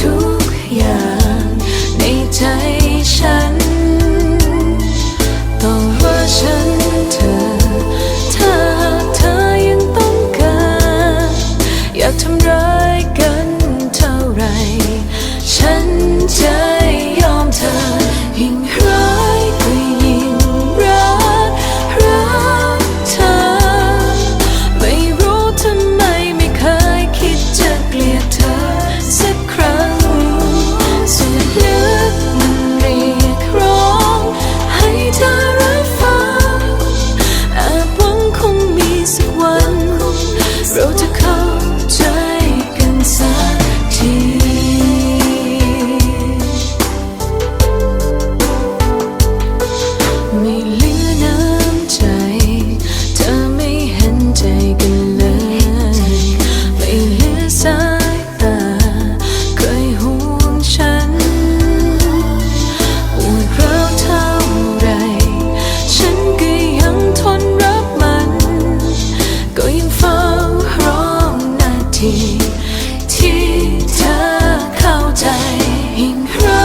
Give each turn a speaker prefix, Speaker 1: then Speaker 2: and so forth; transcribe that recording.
Speaker 1: ทุกอย่างในใจฉัน ที่เธอเข้าใจยิ่งรั